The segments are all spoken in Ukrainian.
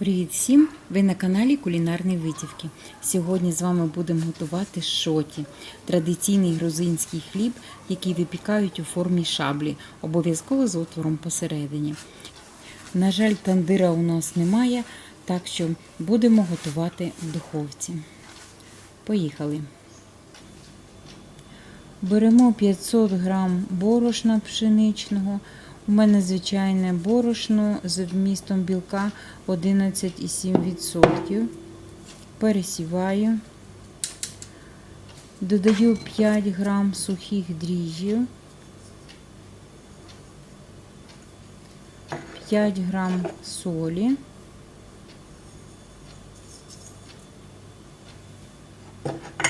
Привіт всім! Ви на каналі Кулінарні Витівки. Сьогодні з вами будемо готувати шоті традиційний грузинський хліб, який випікають у формі шаблі, обов'язково з отвором посередині. На жаль, тандира у нас немає, так що будемо готувати в духовці. Поїхали. Беремо 500 грам борошна пшеничного. У мене звичайне борошно з вмістом білка 11,7%. Пересіваю. Додаю 5 грам сухих дріжджів. 5 грам солі.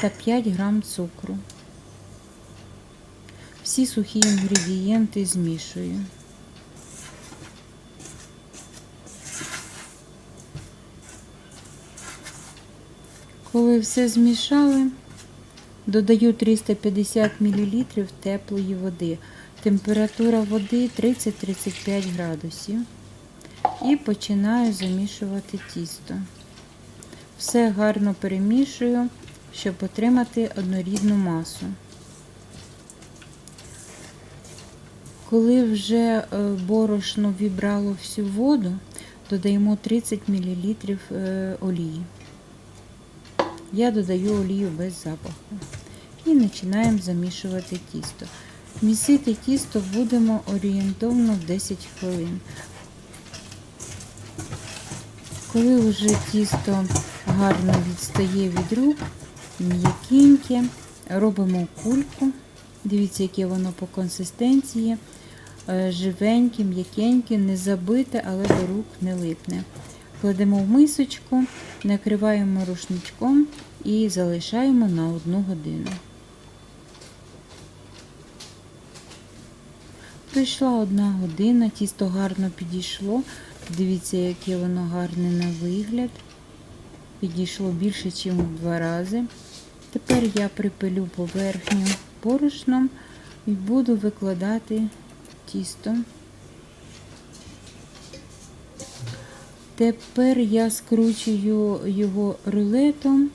Та 5 грам цукру. Всі сухі інгредієнти змішую. Коли все змішали, додаю 350 мл теплої води. Температура води 30-35 градусів. І починаю замішувати тісто. Все гарно перемішую, щоб отримати однорідну масу. Коли вже е, борошно вібрало всю воду, додаємо 30 мл е, олії. Я додаю олію без запаху. І починаємо замішувати тісто. Місити тісто будемо орієнтовно 10 хвилин. Коли вже тісто гарно відстає від рук, м'якеньке, робимо кульку. Дивіться, яке воно по консистенції. Живеньке, м'якеньке, не забите, але до рук не липне. Кладемо в мисочку, накриваємо рушничком і залишаємо на одну годину. Прийшла одна година, тісто гарно підійшло. Дивіться, яке воно гарне на вигляд. Підійшло більше, ніж в два рази. Тепер я припилю поверхню порошном і буду викладати тісто. Тепер я скручую його рулетом,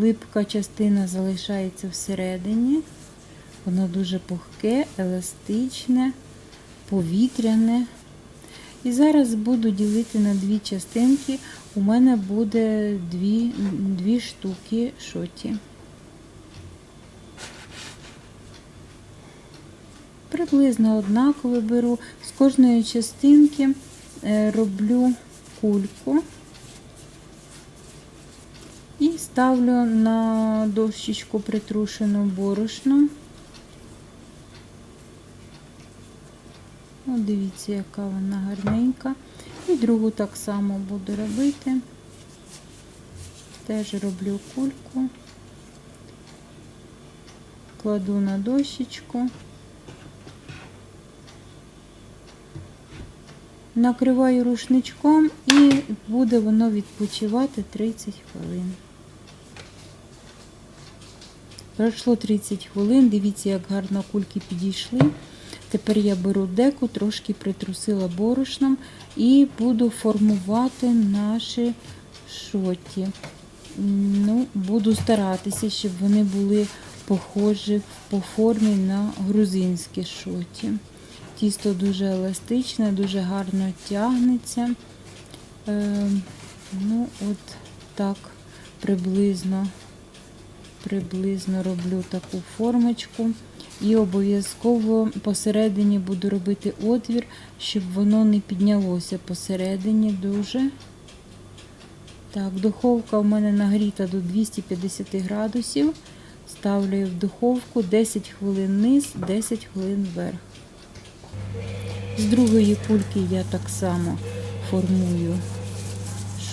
липка частина залишається всередині. Воно дуже пухке, еластичне, повітряне. І зараз буду ділити на дві частинки. У мене буде дві, дві штуки шоті. Приблизно однаково беру. З кожної частинки роблю кульку і ставлю на дощечку притрушену борошно. О, дивіться, яка вона гарненька. І другу так само буду робити. Теж роблю кульку, кладу на дощечку. Накриваю рушничком і буде воно відпочивати 30 хвилин. Пройшло 30 хвилин, дивіться, як гарно кульки підійшли. Тепер я беру деку, трошки притрусила борошном і буду формувати наші шоті. Ну, Буду старатися, щоб вони були похожі по формі на грузинські шоті. Тісто дуже еластичне, дуже гарно тягнеться. Е, ну, от так приблизно, приблизно роблю таку формочку. І обов'язково посередині буду робити отвір, щоб воно не піднялося посередині дуже. Так, духовка у мене нагріта до 250 градусів. Ставлю в духовку 10 хвилин низ, 10 хвилин вверх. З другої кульки я так само формую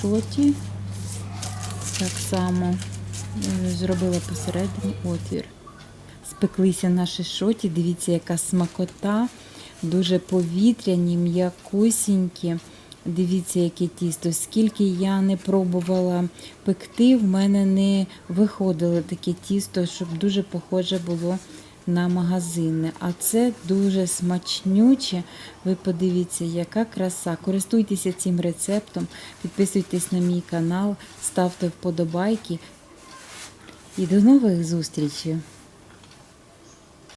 шоті, так само зробила посередині отвір. Спеклися наші шоті, дивіться, яка смакота, дуже повітряні, м'якусінькі. Дивіться, яке тісто. Скільки я не пробувала пекти, в мене не виходило таке тісто, щоб дуже похоже було на магазинне. А це дуже смачнюче. Ви подивіться, яка краса. Користуйтеся цим рецептом, підписуйтесь на мій канал, ставте вподобайки. І до нових зустрічей!